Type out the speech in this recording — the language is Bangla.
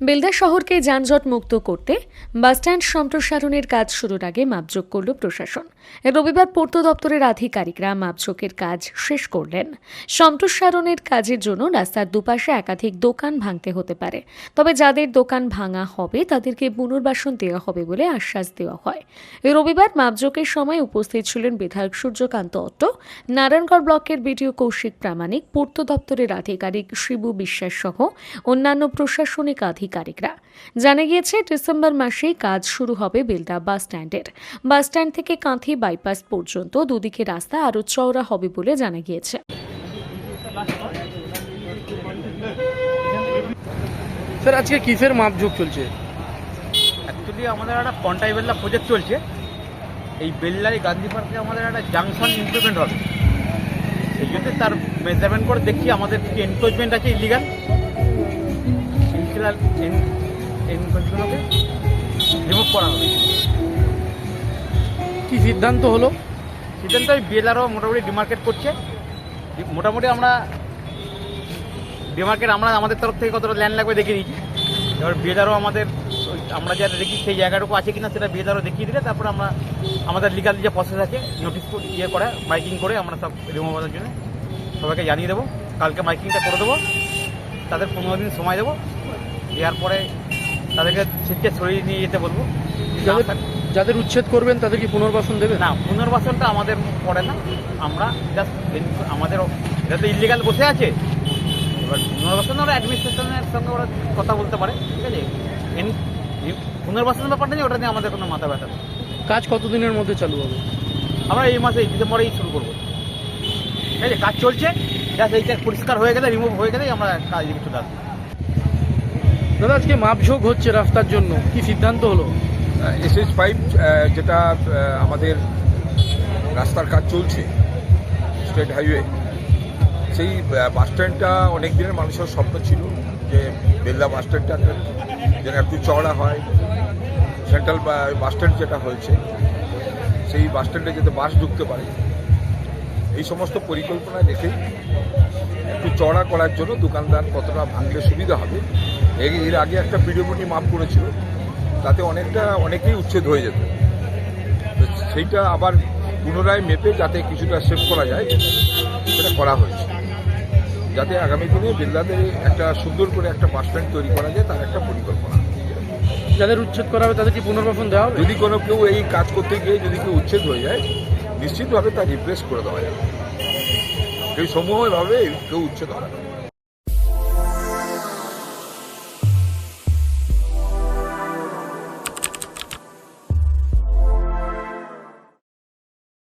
বেলদা শহরকে যানজট মুক্ত করতে বাসস্ট্যান্ড সম্প্রসারণের কাজ শুরুর আগে মাপযোগ করল প্রশাসন। রবিবার পূর্ত দপ্তরের আধিকারিকরা মাপযোগের কাজ শেষ করলেন। সম্প্রসারণের কাজের জন্য রাস্তার দুপাশে একাধিক দোকান ভাঙতে হতে পারে। তবে যাদের দোকান ভাঙা হবে, তাদেরকে পুনর্বাসন দেওয়া হবে বলে আশ্বাস দেওয়া হয়। রবিবার মাপযোগের সময় উপস্থিত ছিলেন বিধায়ক সূর্যকান্ত অট্ট, নারায়ণগড় ব্লকের বিডিও কৌশিক প্রামাণিক, পূর্ত দপ্তরের আধিকারিক শিবু বিশ্বাস সহ অন্যান্য প্রশাসনিক আধিকারিকরা। জানা গিয়েছে ডিসেম্বর মাসেই কাজ শুরু হবে বেলদা বাস স্ট্যান্ডের। বাস স্ট্যান্ড থেকে কাঁথি বাইপাস পর্যন্ত দুদিকে রাস্তা আরও চওড়া হবে বলে জানা গিয়েছে। স্যার আজকে কিসের মাপঝোঁক চলছে? অ্যাকচুয়ালি আমাদের একটা কন্টাই বেল্লা প্রজেক্ট চলছে। এই বেল্লারি গান্ধী পার্কে আমাদের একটা জাংশন ইমপ্লিমেন্ট হবে। সেই জন্য তার মেজারমেন্ট করে দেখি আমাদের কি এনক্রোচমেন্ট আছে ইলিগাল ইনফিলাল এনক্রোচমেন্টকে রিমুভ করা হবে। কি সিদ্ধান্ত হলো? সিদ্ধান্ত ওই বিএলআরও মোটামুটি ডিমার্কেট করছে। মোটামুটি আমরা ডিমার্কেট আমরা আমাদের তরফ থেকে কতটা ল্যান্ড লাগবে দেখিয়ে দিয়েছি এবার বিএলআরও আমাদের আমরা যেটা দেখি সেই জায়গাটুকু আছে কিনা সেটা বিএলআরও দেখিয়ে দিলে তারপরে আমরা আমাদের লিগাল যে প্রসেস আছে নোটিশ ইয়ে করে মাইকিং করে আমরা সব রিমুভ করার জন্য সবাইকে জানিয়ে দেবো। কালকে মাইকিংটা করে দেবো। তাদের পনেরো দিন সময় দেবো। দেওয়ার পরে তাদেরকে শীতকে সরিয়ে নিয়ে যেতে বলব। যাদের যাদের উচ্ছেদ করবেন তাদের কি পুনর্বাসন দেবে না পুনর্বাসনটা আমাদের পড়ে না। আমরা জাস্ট আমাদের এটা তো ইলিগাল বসে আছে। এবার পুনর্বাসন ওরা অ্যাডমিনিস্ট্রেশনের সঙ্গে ওরা কথা বলতে পারে ঠিক আছে? পুনর্বাসনের ব্যাপারটা নেই ওটা নিয়ে আমাদের কোনো মাথা ব্যথা নেই। কাজ কতদিনের মধ্যে চালু হবে? আমরা এই মাসে ডিসেম্বরেই শুরু করব। ঠিক আছে? কাজ চলছে। জাস্ট এইটা পরিষ্কার হয়ে গেলে রিমুভ হয়ে গেলেই আমরা কাজ চলে আসব। দাদা আজকে মাপঝোঁক হচ্ছে রাস্তার জন্য কি সিদ্ধান্ত হলো? এসএস ফাইভ যেটা আমাদের রাস্তার কাজ চলছে স্টেট হাইওয়ে সেই বাস স্ট্যান্ডটা অনেক দিনের মানুষের স্বপ্ন ছিল যে বেলদা বাস স্ট্যান্ডটা যেন একটু চওড়া হয়। সেন্ট্রাল বাস স্ট্যান্ড যেটা হয়েছে সেই বাস স্ট্যান্ডে যাতে বাস ঢুকতে পারে। এই সমস্ত পরিকল্পনা রেখেই একটু চড়া করার জন্য দোকানদার কতটা ভাঙলে সুবিধা হবে। এর- আগে একটা পিডিওমনি মাপ করেছিল তাতে অনেকটা অনেকেই উচ্ছেদ হয়ে যেত। সেইটা আবার পুনরায় মেপে যাতে কিছুটা সেভ করা যায় সেটা করা হয়েছে। যাতে আগামী দিনে বেল্লাদের একটা সুন্দর করে একটা বাস স্ট্যান্ড তৈরি করা যায় তার একটা পরিকল্পনা। যাদের উচ্ছেদ করা হবে তাদের কি পুনর্বাসন দেওয়া হবে? যদি কোনো কেউ এই কাজ করতে গিয়ে যদি কেউ উচ্ছেদ হয়ে যায় নিশ্চিতভাবে তা রিপ্লেস করে দেওয়া যাবে। কেউ সমূহভাবে কেউ উচ্ছেদ হবে